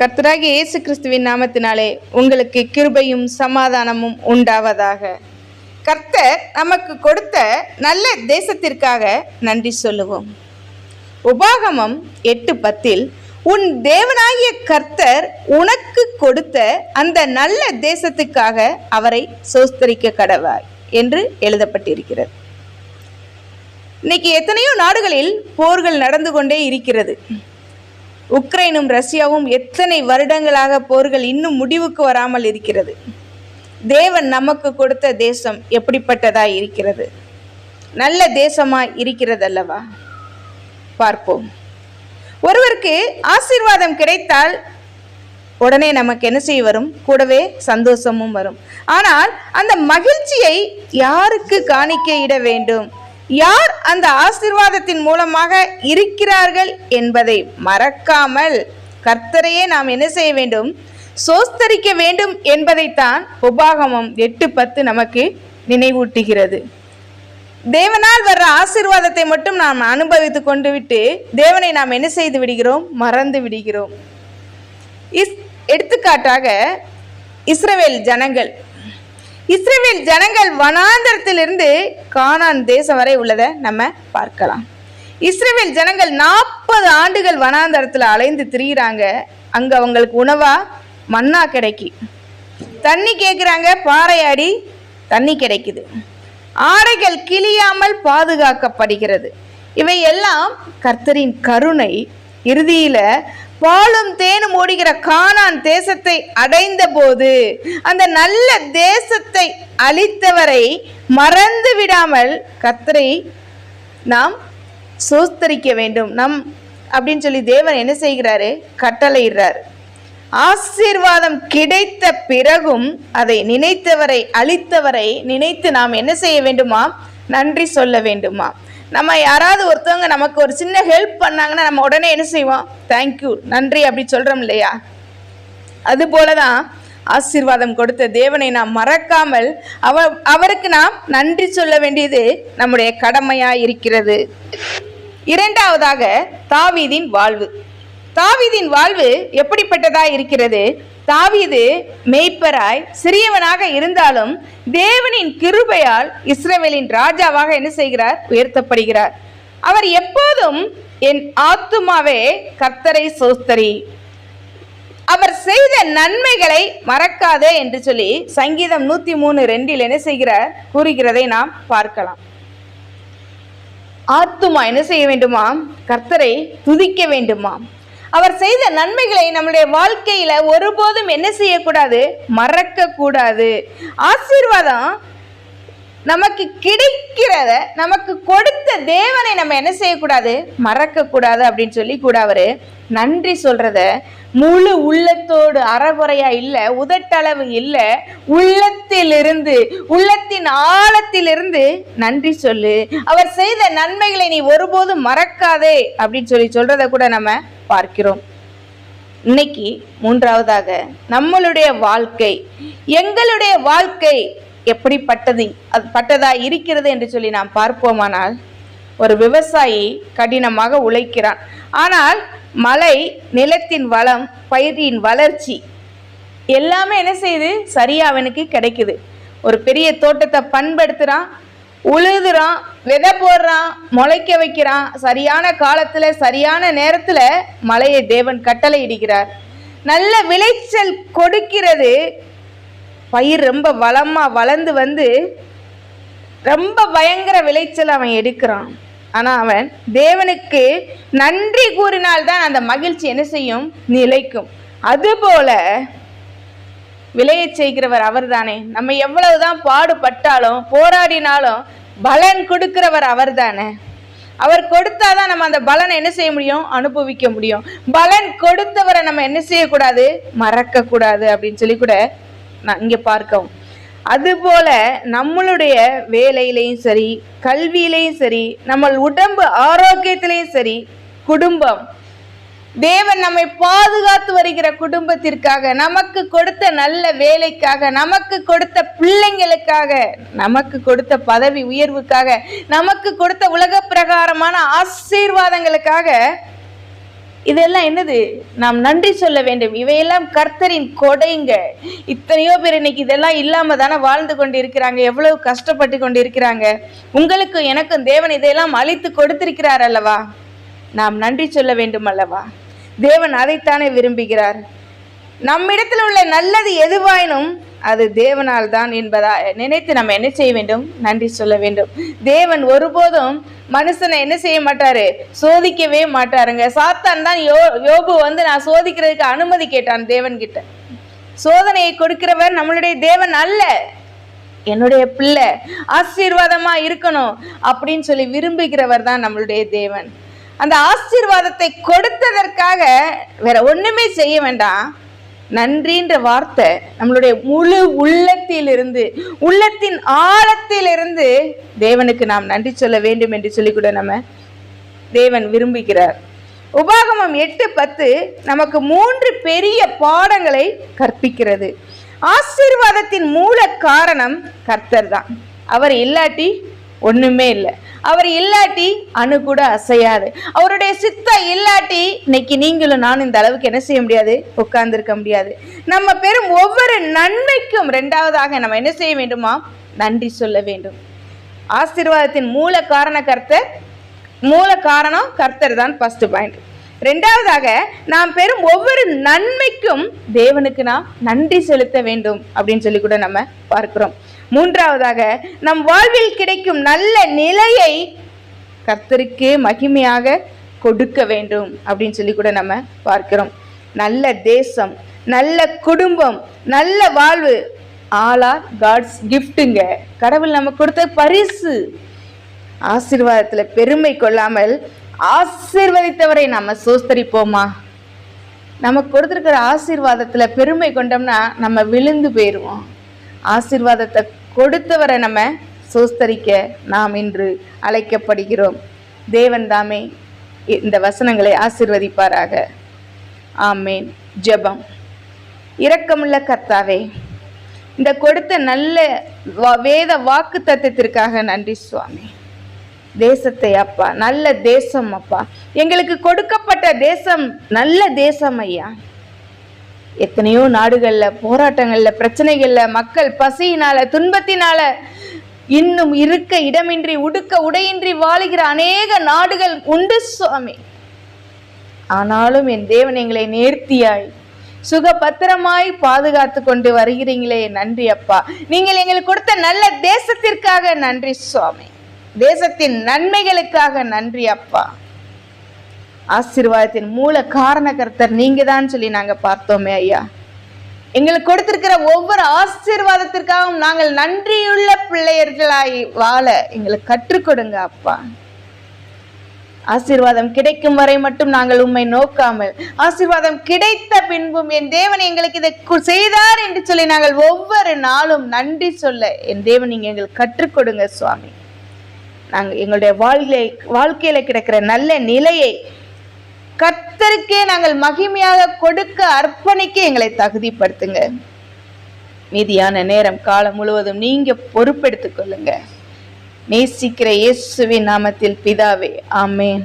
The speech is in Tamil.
கர்த்தராக இயேசு கிறிஸ்துவின் நாமத்தினாலே உங்களுக்கு கிருபையும் சமாதானமும் உண்டாவதாக. கர்த்தர் நமக்கு கொடுத்த நல்ல தேசத்திற்காக நன்றி சொல்லுவோம். உபாகமம் எட்டு பத்தில் உன் தேவனாகிய கர்த்தர் உனக்கு கொடுத்த அந்த நல்ல தேசத்துக்காக அவரை சோஸ்தரிக்க கடவாய் என்று எழுதப்பட்டிருக்கிறது. இன்னைக்கு எத்தனையோ நாடுகளில் போர்கள் நடந்து கொண்டே இருக்கிறது. உக்ரைனும் ரஷ்யாவும் எத்தனை வருடங்களாக போர்கள் இன்னும் முடிவுக்கு வராமல் இருக்கிறது? தேவன் நமக்கு கொடுத்த தேசம் எப்படிப்பட்டதாய் இருக்கிறது? நல்ல தேசமாய் இருக்கிறது அல்லவா பார்ப்போம். ஒருவருக்கு ஆசீர்வாதம் கிடைத்தால் உடனே நமக்கு என்ன செய்ய வரும்? கூடவே சந்தோஷமும் வரும். ஆனால் அந்த மகிழ்ச்சியை யாருக்கு காணிக்க இட வேண்டும்? யார் அந்த ஆசீர்வாதத்தின் மூலமாக இருக்கிறார்கள் என்பதை மறக்காமல் கர்த்தரையே நாம் என்ன செய்ய வேண்டும்? சோஸ்தரிக்க வேண்டும் என்பதைத்தான் உபாகமம் எட்டு பத்து நமக்கு நினைவூட்டுகிறது. தேவனால் வர்ற ஆசிர்வாதத்தை மட்டும் நாம் அனுபவித்து கொண்டு விட்டு தேவனை நாம் என்ன செய்து விடுகிறோம்? மறந்து விடுகிறோம். இஸ் எடுத்துக்காட்டாக இஸ்ரவேல் ஜனங்கள் இஸ்ரேலின் ஜனங்கள் வனாந்தரத்திலிருந்து கானான் தேசம் வரை உள்ளதை நம்ம பார்க்கலாம். இஸ்ரவேல் ஜனங்கள் நாற்பது ஆண்டுகள் வனாந்தரத்தில் அலைந்து திரியிறாங்க. அங்க அவங்களுக்கு உணவா? மண்ணா கிடைக்கி. தண்ணி கேட்குறாங்க பாறையாடி தண்ணி கிடைக்குது. ஆடைகள் கிழியாமல் பாதுகாக்கப்படுகிறது. இவை எல்லாம் கர்த்தரின் கருணை. இறுதியில பாலும் தேனும் ஓடுகிற கானான் தேசத்தை அடைந்த போது அந்த நல்ல தேசத்தை அழித்தவரை மறந்து விடாமல் கத்தரை நாம் சோஸ்தரிக்க வேண்டும். நம் அப்படின்னு சொல்லி தேவன் என்ன செய்கிறாரு? கட்டளையிடுறார். ஆசீர்வாதம் கிடைத்த பிறகும் அதை நினைத்தவரை அழித்தவரை நினைத்து நாம் என்ன செய்ய வேண்டுமா? நன்றி சொல்ல வேண்டுமா? நம்ம யாராவது ஒருத்தவங்க நமக்கு ஒரு சின்ன ஹெல்ப் பண்ணாங்கன்னா நம்ம உடனே என்ன செய்வோம்? தேங்க்யூ நன்றி அப்படி சொல்கிறோம் இல்லையா? அது போலதான் ஆசீர்வாதம் கொடுத்த தேவனை நாம் மறக்காமல் அவ அவருக்கு நாம் நன்றி சொல்ல வேண்டியது நம்முடைய கடமையா இருக்கிறது. இரண்டாவதாக தாவீதின் வாழ்வு. தாவீதின் வாழ்வு எப்படிப்பட்டதா இருக்கிறது? தாவீது மெய்ப்பராய் சிறியவனாக இருந்தாலும் தேவனின் கிருபையால் இஸ்ரேவேலின் ராஜாவாக என்ன செய்கிறார்? உயர்த்தப்படுகிறார். அவர் எப்போதும் என் ஆத்துமாவே கர்த்தரை சோஸ்தரி. அவர் செய்த நன்மைகளை மறக்காதே என்று சொல்லி சங்கீதம் நூத்தி மூணு ரெண்டில் என்ன செய்கிறார்? கூறுகிறதை நாம் பார்க்கலாம். ஆத்துமா என்ன செய்ய வேண்டுமாம்? கர்த்தரை துதிக்க வேண்டுமாம். அவர் செய்த நன்மைகளை நம்முடைய வாழ்க்கையில ஒருபோதும் என்ன செய்யக்கூடாது? மறக்க கூடாது ஆசீர்வாதம் நமக்கு கிடைக்கிறத நமக்கு கொடுத்த தேவனை நம்ம என்ன செய்யக்கூடாது? மறக்க கூடாது அப்படின்னு சொல்லி கூட அவரு நன்றி சொல்றத முழு உள்ளத்தோடு அறகுறையா இல்ல உதட்டளவு இல்ல. உள்ளத்திலிருந்து உள்ளத்தின் ஆழத்திலிருந்து நன்றி சொல்லு. அவர் செய்த நன்மைகளை நீ ஒருபோதும் மறக்காதே அப்படின்னு சொல்லி சொல்றத கூட நம்ம பார்க்கிறோம். இன்னைக்கு மூன்றாவதாக நம்மளுடைய வாழ்க்கை எங்களுடைய வாழ்க்கை எப்படிப்பட்டது அது பட்டதா இருக்கிறது என்று சொல்லி நாம் பார்ப்போமானால் ஒரு விவசாயி கடினமாக உழைக்கிறான். ஆனால் மழை நிலத்தின் வளம் பயிரின் வளர்ச்சி எல்லாமே என்ன செய்யுது? சரியா அவனுக்கு கிடைக்குது. ஒரு பெரிய தோட்டத்தை பண்படுத்துறான் உழுதுறான் விதை போடுறான் முளைக்க வைக்கிறான். சரியான காலத்துல சரியான நேரத்துல மலையை தேவன் கட்டளை இடிக்கிறார் நல்ல விளைச்சல் கொடுக்கிறது. பயிர் ரொம்ப வளமா வளர்ந்து வந்து ரொம்ப பயங்கர விளைச்சல் அவன் எடுக்கிறான். ஆனால் அவன் தேவனுக்கு நன்றி கூறினால்தான் அந்த மகிழ்ச்சி என்ன செய்யும்? நிலைக்கும். அதுபோல விளையச் செய்கிறவர் அவர்தானே. நம்ம எவ்வளவுதான் பாடுபட்டாலும் போராடினாலும் பலன் கொடுக்கிறவர் அவர்தானே. அவர் கொடுத்தாதான் நம்ம அந்த பலனை என்ன செய்ய முடியும்? அனுபவிக்க முடியும். பலன் கொடுத்தவரை நம்ம என்ன செய்யக்கூடாது? மறக்க கூடாது அப்படின்னு சொல்லி கூட நான் இங்க பார்க்கவும். அதுபோல நம்மளுடைய வேலையிலையும் சரி கல்வியிலையும் சரி நம்ம உடம்பு ஆரோக்கியத்திலையும் சரி குடும்பம். தேவன் நம்மை பாதுகாத்து வருகிற குடும்பத்திற்காக நமக்கு கொடுத்த நல்ல வேலைக்காக நமக்கு கொடுத்த பிள்ளைங்களுக்காக நமக்கு கொடுத்த பதவி உயர்வுக்காக நமக்கு கொடுத்த உலக பிரகாரமான ஆசீர்வாதங்களுக்காக இதெல்லாம் என்னது? நாம் நன்றி சொல்ல வேண்டும். இவையெல்லாம் கர்த்தரின் கொடைங்க. இத்தனையோ பேர் இன்னைக்கு இதெல்லாம் இல்லாம தானே வாழ்ந்து கொண்டு இருக்கிறாங்க எவ்வளவு கஷ்டப்பட்டு கொண்டு இருக்கிறாங்க உங்களுக்கும் எனக்கும் தேவன் இதையெல்லாம் அழித்து கொடுத்திருக்கிறார் அல்லவா? நாம் நன்றி சொல்ல வேண்டும் அல்லவா? தேவன் அதைத்தானே விரும்புகிறார். நம்மிடத்தில் உள்ள நல்லது எதுவாயினும் அது தேவனால் தான் என்பதா நினைத்து நம்ம என்ன செய்ய வேண்டும்? நன்றி சொல்ல வேண்டும். தேவன் ஒருபோதும் மனுஷனை என்ன செய்ய மாட்டாரு? சோதிக்கவே மாட்டாருங்க. சாத்தான் தான் யோ யோபு வந்து நான் சோதிக்கிறதுக்கு அனுமதி கேட்டான் தேவன் கிட்ட சோதனையை கொடுக்கிறவர் நம்மளுடைய தேவன் அல்ல. என்னுடைய பிள்ளை. ஆசீர்வாதமா இருக்கணும் அப்படின்னு சொல்லி விரும்புகிறவர் தான் நம்மளுடைய தேவன். அந்த ஆசீர்வாதத்தை கொடுத்ததற்காக வேற ஒண்ணுமே செய்ய வேண்டாம். நன்றின்ற வார்த்தை நம்மளுடைய முழு உள்ளத்திலிருந்து உள்ளத்தின் ஆழத்திலிருந்து தேவனுக்கு நாம் நன்றி சொல்ல வேண்டும் என்று சொல்லி கூட நம்ம தேவன் விரும்புகிறார். உபாகமம் எட்டு பத்து நமக்கு மூன்று பெரிய பாடங்களை கற்பிக்கிறது. ஆசீர்வாதத்தின் மூல காரணம் கர்த்தர் தான் அவர் இல்லாட்டி ஒண்ணுமே இல்லை. அவர் இல்லாட்டி அணு கூட அசையாது. அவருடைய சித்தம் இல்லாட்டி இன்னைக்கு நீங்களும் நானும் இந்த அளவுக்கு என்ன செய்ய முடியாது? உட்கார்ந்துருக்க முடியாது. நம்ம பெரும் ஒவ்வொரு நன்மைக்கும் ரெண்டாவதாக நம்ம என்ன செய்ய வேண்டுமா? நன்றி சொல்ல வேண்டும். ஆசீர்வாதத்தின் மூல காரண கர்த்தர் மூல காரணம் கர்த்தர் தான் ஃபர்ஸ்ட் பாயிண்ட் ரெண்டாவதாக நாம் பெறும் ஒவ்வொரு நன்மைக்கும் தேவனுக்கு நாம் நன்றி செலுத்த வேண்டும் அப்படின்னு சொல்லி கூட நம்ம பார்க்கிறோம். மூன்றாவதாக நம் வாழ்வில் கிடைக்கும் நல்ல நிலையை கர்த்தருக்கே மகிமையாக கொடுக்க வேண்டும் அப்படின்னு சொல்லி கூட நம்ம பார்க்கிறோம். நல்ல தேசம் நல்ல குடும்பம் நல்ல வாழ்வு. ஆலா காட்ஸ் கிஃப்ட்டுங்க கடவுள் நம்ம கொடுத்த பரிசு. ஆசீர்வாதத்தில் பெருமை கொள்ளாமல் ஆசீர்வதித்தவரை நம்ம சோஸ்தரிப்போமா? நமக்கு கொடுத்துருக்கிற ஆசீர்வாதத்தில் பெருமை கொண்டோம்னா நம்ம விழுந்து போயிடுவோம் ஆசீர்வாதத்தை கொடுத்தவரை நம்ம சோஸ்தரிக்க நாம் இன்று அழைக்கப்படுகிறோம். தேவன் தாமே இந்த வசனங்களை ஆசிர்வதிப்பாராக. ஆமேன். ஜெபம். இரக்கமுள்ள கர்த்தாவே இந்த கொடுத்த நல்ல வேத வாக்கு தத்துவத்திற்காக நன்றி சுவாமி. தேசத்தை அப்பா. நல்ல தேசம் அப்பா. எங்களுக்கு கொடுக்கப்பட்ட தேசம் நல்ல தேசம் ஐயா. எத்தனையோ நாடுகள்ல போராட்டங்கள்ல பிரச்சனைகள்ல மக்கள் பசியினால துன்பத்தினால இன்னும் இருக்க இடமின்றி உடுக்க உடையின்றி வாழுகிற அநேக நாடுகள் உண்டு சுவாமி. ஆனாலும் என் தேவன் எங்களை நேர்த்தியாய் சுகபத்திரமாய் பாதுகாத்து கொண்டு வருகிறீங்களே நன்றி அப்பா. நீங்கள் எங்களுக்கு கொடுத்த நல்ல தேசத்திற்காக நன்றி சுவாமி. தேசத்தின் நன்மைகளுக்காக நன்றி அப்பா. ஆசீர்வாதத்தின் மூல காரணகர்த்தர் நீங்க தான் சொல்லி நாங்க பார்த்தோமே ஐயா. எங்களுக்கு கொடுத்திருக்கிற ஒவ்வொரு ஆசீர்வாதத்திற்காகவும் நாங்கள் நன்றியுள்ள பிள்ளையர்களாய் வாழ எங்களுக்கு கற்றுக் கொடுங்க அப்பா. ஆசீர்வாதம் கிடைக்கும் வரை மட்டும் நாங்கள் உண்மை நோக்காமல் ஆசீர்வாதம் கிடைத்த பின்பும் என் தேவன் எங்களுக்கு இதை செய்தார் என்று சொல்லி நாங்கள் ஒவ்வொரு நாளும் நன்றி சொல்ல என் தேவன் நீங்க எங்களுக்கு கற்றுக் கொடுங்க சுவாமி. நாங்கள் எங்களுடைய வாழ்க்கை வாழ்க்கையில் கிடக்கிற நல்ல நிலையை கத்தருக்கே நாங்கள் மகிமையாக கொடுக்க அர்ப்பணிக்க எங்களை தகுதிப்படுத்துங்க. மீதியான நேரம் காலம் முழுவதும் நீங்க பொறுப்பெடுத்துக் கொள்ளுங்க. நேசிக்கிற இயேசுவின் நாமத்தில் பிதாவே ஆமேன்.